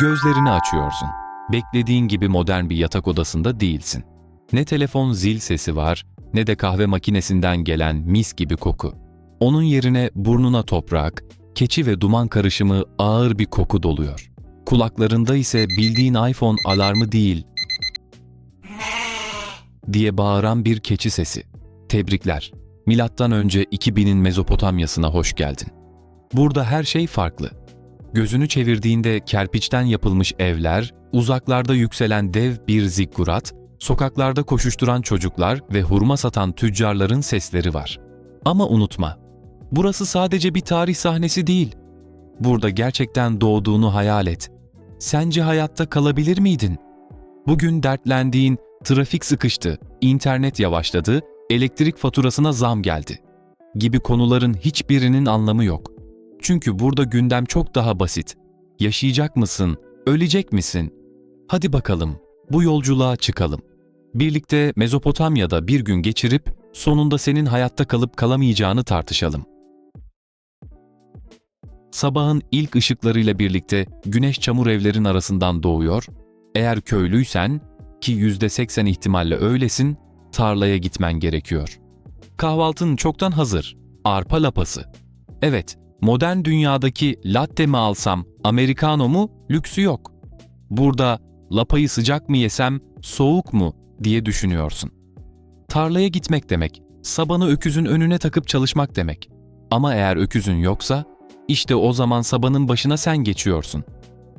Gözlerini açıyorsun. Beklediğin gibi modern bir yatak odasında değilsin. Ne telefon zil sesi var, ne de kahve makinesinden gelen mis gibi koku. Onun yerine burnuna toprak, keçi ve duman karışımı ağır bir koku doluyor. Kulaklarında ise bildiğin iPhone alarmı değil, diye bağıran bir keçi sesi. Tebrikler. Milattan önce 2000'in Mezopotamyasına hoş geldin. Burada her şey farklı. Gözünü çevirdiğinde kerpiçten yapılmış evler, uzaklarda yükselen dev bir zikkurat, sokaklarda koşuşturan çocuklar ve hurma satan tüccarların sesleri var. Ama unutma, burası sadece bir tarih sahnesi değil. Burada gerçekten doğduğunu hayal et. Sence hayatta kalabilir miydin? Bugün dertlendiğin trafik sıkıştı, internet yavaşladı, elektrik faturasına zam geldi gibi konuların hiçbirinin anlamı yok. Çünkü burada gündem çok daha basit. Yaşayacak mısın? Ölecek misin? Hadi bakalım, bu yolculuğa çıkalım. Birlikte Mezopotamya'da bir gün geçirip sonunda senin hayatta kalıp kalamayacağını tartışalım. Sabahın ilk ışıklarıyla birlikte güneş çamur evlerin arasından doğuyor. Eğer köylüysen ki %80 ihtimalle öylesin, tarlaya gitmen gerekiyor. Kahvaltın çoktan hazır. Arpa lapası. Evet, modern dünyadaki latte mi alsam, americano mu, lüksü yok. Burada lapayı sıcak mı yesem, soğuk mu diye düşünüyorsun. Tarlaya gitmek demek, sabanı öküzün önüne takıp çalışmak demek. Ama eğer öküzün yoksa, işte o zaman sabanın başına sen geçiyorsun.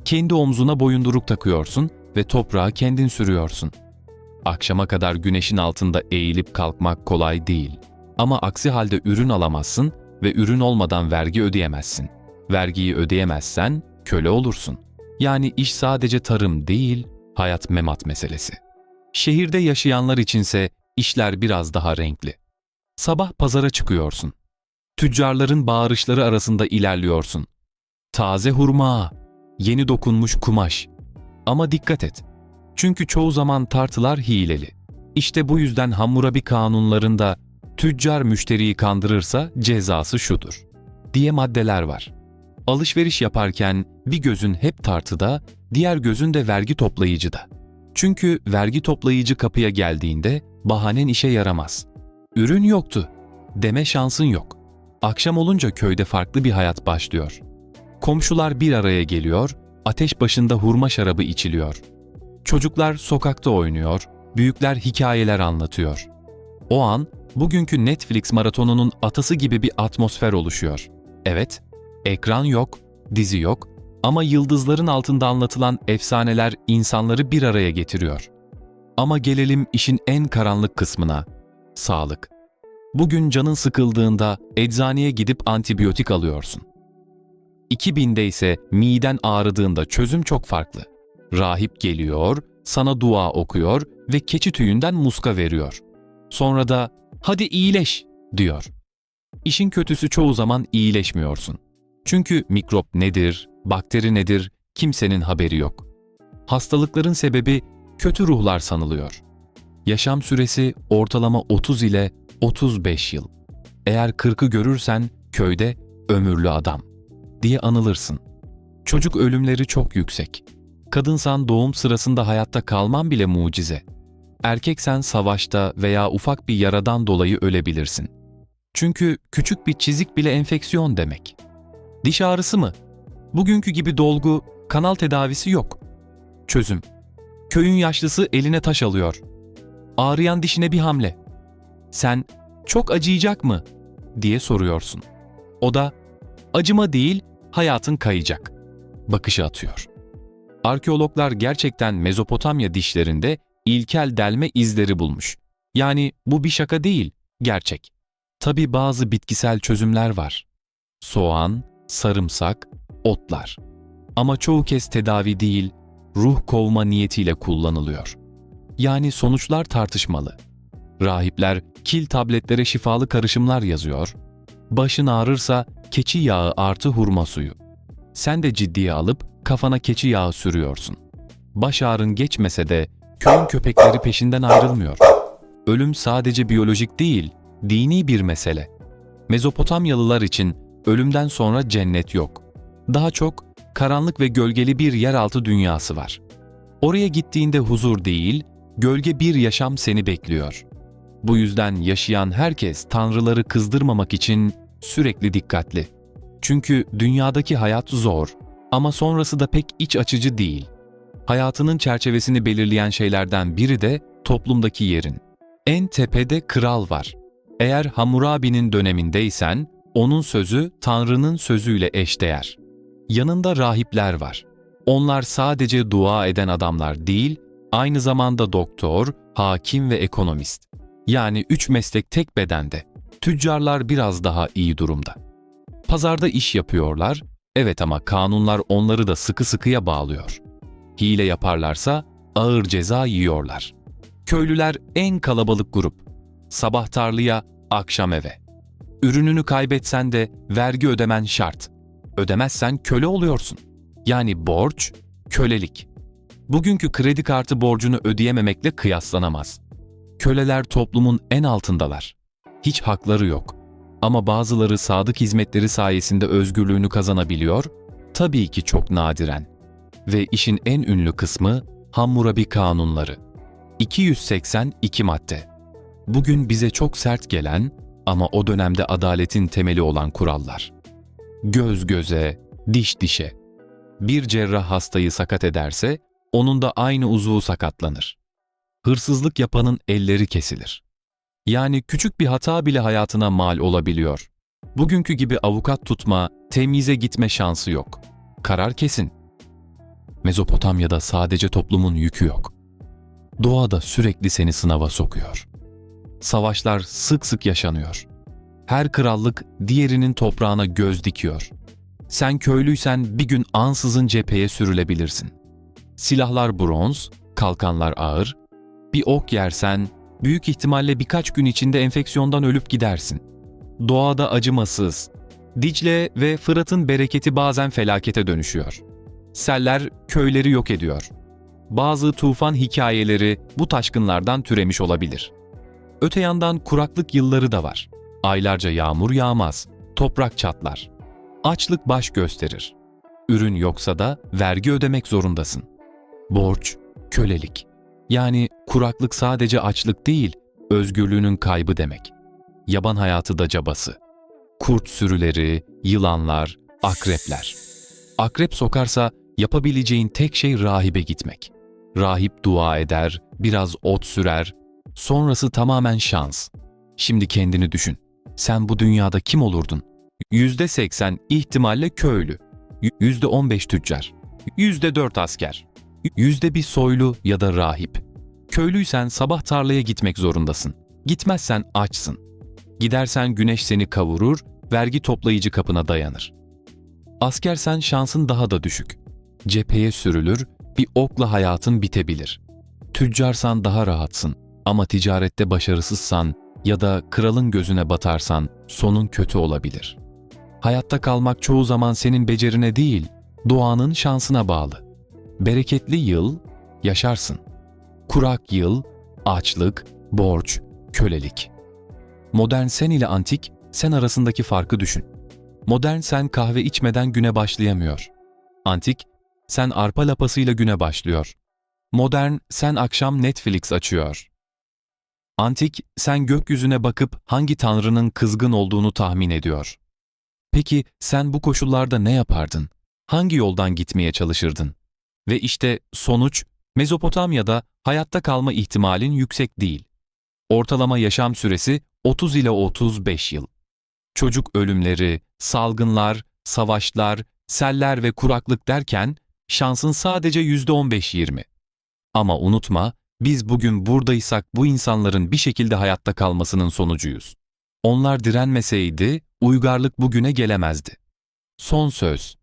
Kendi omzuna boyunduruk takıyorsun ve toprağı kendin sürüyorsun. Akşama kadar güneşin altında eğilip kalkmak kolay değil. Ama aksi halde ürün alamazsın ve ürün olmadan vergi ödeyemezsin. Vergiyi ödeyemezsen köle olursun. Yani iş sadece tarım değil, hayat memat meselesi. Şehirde yaşayanlar içinse işler biraz daha renkli. Sabah pazara çıkıyorsun. Tüccarların bağırışları arasında ilerliyorsun. Taze hurma, yeni dokunmuş kumaş. Ama dikkat et. Çünkü çoğu zaman tartılar hileli. İşte bu yüzden Hammurabi kanunlarında tüccar müşteriyi kandırırsa cezası şudur diye maddeler var. Alışveriş yaparken bir gözün hep tartıda, diğer gözün de vergi toplayıcıda. Çünkü vergi toplayıcı kapıya geldiğinde bahanen işe yaramaz. Ürün yoktu. Deme şansın yok. Akşam olunca köyde farklı bir hayat başlıyor. Komşular bir araya geliyor, ateş başında hurma şarabı içiliyor. Çocuklar sokakta oynuyor, büyükler hikayeler anlatıyor. O an bugünkü Netflix maratonunun atası gibi bir atmosfer oluşuyor. Evet, ekran yok, dizi yok ama yıldızların altında anlatılan efsaneler insanları bir araya getiriyor. Ama gelelim işin en karanlık kısmına. Sağlık. Bugün canın sıkıldığında eczaneye gidip antibiyotik alıyorsun. 2000'de ise miden ağrıdığında çözüm çok farklı. Rahip geliyor, sana dua okuyor ve keçi tüyünden muska veriyor. Sonra da hadi iyileş diyor. İşin kötüsü çoğu zaman iyileşmiyorsun. Çünkü mikrop nedir, bakteri nedir kimsenin haberi yok. Hastalıkların sebebi kötü ruhlar sanılıyor. Yaşam süresi ortalama 30 ile 35 yıl. Eğer 40'ı görürsen köyde ömürlü adam diye anılırsın. Çocuk ölümleri çok yüksek. Kadınsan doğum sırasında hayatta kalman bile mucize. Erkeksen savaşta veya ufak bir yaradan dolayı ölebilirsin. Çünkü küçük bir çizik bile enfeksiyon demek. Diş ağrısı mı? Bugünkü gibi dolgu, kanal tedavisi yok. Çözüm. Köyün yaşlısı eline taş alıyor. Ağrıyan dişine bir hamle. Sen çok acıyacak mı diye soruyorsun. O da acıma değil, hayatın kayacak. Bakışı atıyor. Arkeologlar gerçekten Mezopotamya dişlerinde ilkel delme izleri bulmuş. Yani bu bir şaka değil, gerçek. Tabi bazı bitkisel çözümler var. Soğan, sarımsak, otlar. Ama çoğu kez tedavi değil, ruh kovma niyetiyle kullanılıyor. Yani sonuçlar tartışmalı. Rahipler kil tabletlere şifalı karışımlar yazıyor. Başın ağrırsa keçi yağı artı hurma suyu. Sen de ciddiye alıp kafana keçi yağı sürüyorsun. Baş ağrın geçmese de köyün köpekleri peşinden ayrılmıyor. Ölüm sadece biyolojik değil, dini bir mesele. Mezopotamyalılar için ölümden sonra cennet yok. Daha çok karanlık ve gölgeli bir yeraltı dünyası var. Oraya gittiğinde huzur değil, gölge bir yaşam seni bekliyor. Bu yüzden yaşayan herkes tanrıları kızdırmamak için sürekli dikkatli. Çünkü dünyadaki hayat zor ama sonrası da pek iç açıcı değil. Hayatının çerçevesini belirleyen şeylerden biri de toplumdaki yerin. En tepede kral var. Eğer Hammurabi'nin dönemindeysen, onun sözü Tanrı'nın sözüyle eşdeğer. Yanında rahipler var. Onlar sadece dua eden adamlar değil, aynı zamanda doktor, hakim ve ekonomist. Yani üç meslek tek bedende. Tüccarlar biraz daha iyi durumda. Pazarda iş yapıyorlar, evet ama kanunlar onları da sıkı sıkıya bağlıyor. Hile yaparlarsa ağır ceza yiyorlar. Köylüler en kalabalık grup. Sabah tarlaya, akşam eve. Ürününü kaybetsen de vergi ödemen şart. Ödemezsen köle oluyorsun. Yani borç, kölelik. Bugünkü kredi kartı borcunu ödeyememekle kıyaslanamaz. Köleler toplumun en altındalar. Hiç hakları yok. Ama bazıları sadık hizmetleri sayesinde özgürlüğünü kazanabiliyor, tabii ki çok nadiren. Ve işin en ünlü kısmı Hammurabi kanunları. 282 madde. Bugün bize çok sert gelen ama o dönemde adaletin temeli olan kurallar. Göz göze, diş dişe. Bir cerrah hastayı sakat ederse onun da aynı uzvu sakatlanır. Hırsızlık yapanın elleri kesilir. Yani küçük bir hata bile hayatına mal olabiliyor. Bugünkü gibi avukat tutma, temize gitme şansı yok. Karar kesin. Mezopotamya'da sadece toplumun yükü yok. Doğa da sürekli seni sınava sokuyor. Savaşlar sık sık yaşanıyor. Her krallık diğerinin toprağına göz dikiyor. Sen köylüysen bir gün ansızın cepheye sürülebilirsin. Silahlar bronz, kalkanlar ağır. Bir ok yersen büyük ihtimalle birkaç gün içinde enfeksiyondan ölüp gidersin. Doğada acımasız. Dicle ve Fırat'ın bereketi bazen felakete dönüşüyor. Seller köyleri yok ediyor. Bazı tufan hikayeleri bu taşkınlardan türemiş olabilir. Öte yandan kuraklık yılları da var. Aylarca yağmur yağmaz, toprak çatlar. Açlık baş gösterir. Ürün yoksa da vergi ödemek zorundasın. Borç, kölelik. Yani kuraklık sadece açlık değil, özgürlüğünün kaybı demek. Yaban hayatı da cabası. Kurt sürüleri, yılanlar, akrepler. Akrep sokarsa yapabileceğin tek şey rahibe gitmek. Rahip dua eder, biraz ot sürer, sonrası tamamen şans. Şimdi kendini düşün. Sen bu dünyada kim olurdun? Yüzde seksen ihtimalle köylü, yüzde on beş tüccar, yüzde dört asker, yüzde bir soylu ya da rahip. Köylüysen sabah tarlaya gitmek zorundasın. Gitmezsen açsın. Gidersen güneş seni kavurur, vergi toplayıcı kapına dayanır. Askersen şansın daha da düşük. Cepheye sürülür, bir okla hayatın bitebilir. Tüccarsan daha rahatsın ama ticarette başarısızsan ya da kralın gözüne batarsan sonun kötü olabilir. Hayatta kalmak çoğu zaman senin becerine değil, doğanın şansına bağlı. Bereketli yıl, yaşarsın. Kurak yıl, açlık, borç, kölelik. Modern sen ile antik sen arasındaki farkı düşün. Modern sen kahve içmeden güne başlayamıyor. Antik sen arpa lapasıyla güne başlıyor. Modern sen akşam Netflix açıyor. Antik sen gökyüzüne bakıp hangi tanrının kızgın olduğunu tahmin ediyor. Peki sen bu koşullarda ne yapardın? Hangi yoldan gitmeye çalışırdın? Ve işte sonuç Mezopotamya'da hayatta kalma ihtimalin yüksek değil. Ortalama yaşam süresi 30 ile 35 yıl. Çocuk ölümleri, salgınlar, savaşlar, seller ve kuraklık derken şansın sadece %15-20. Ama unutma, biz bugün buradaysak bu insanların bir şekilde hayatta kalmasının sonucuyuz. Onlar direnmeseydi uygarlık bugüne gelemezdi. Son söz.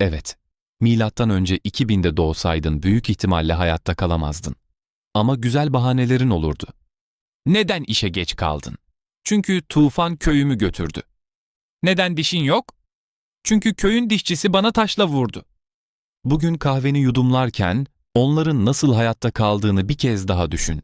Evet, milattan önce 2000'de doğsaydın büyük ihtimalle hayatta kalamazdın. Ama güzel bahanelerin olurdu. Neden işe geç kaldın? Çünkü tufan köyümü götürdü. Neden dişin yok? Çünkü köyün dişçisi bana taşla vurdu. Bugün kahveni yudumlarken onların nasıl hayatta kaldığını bir kez daha düşün.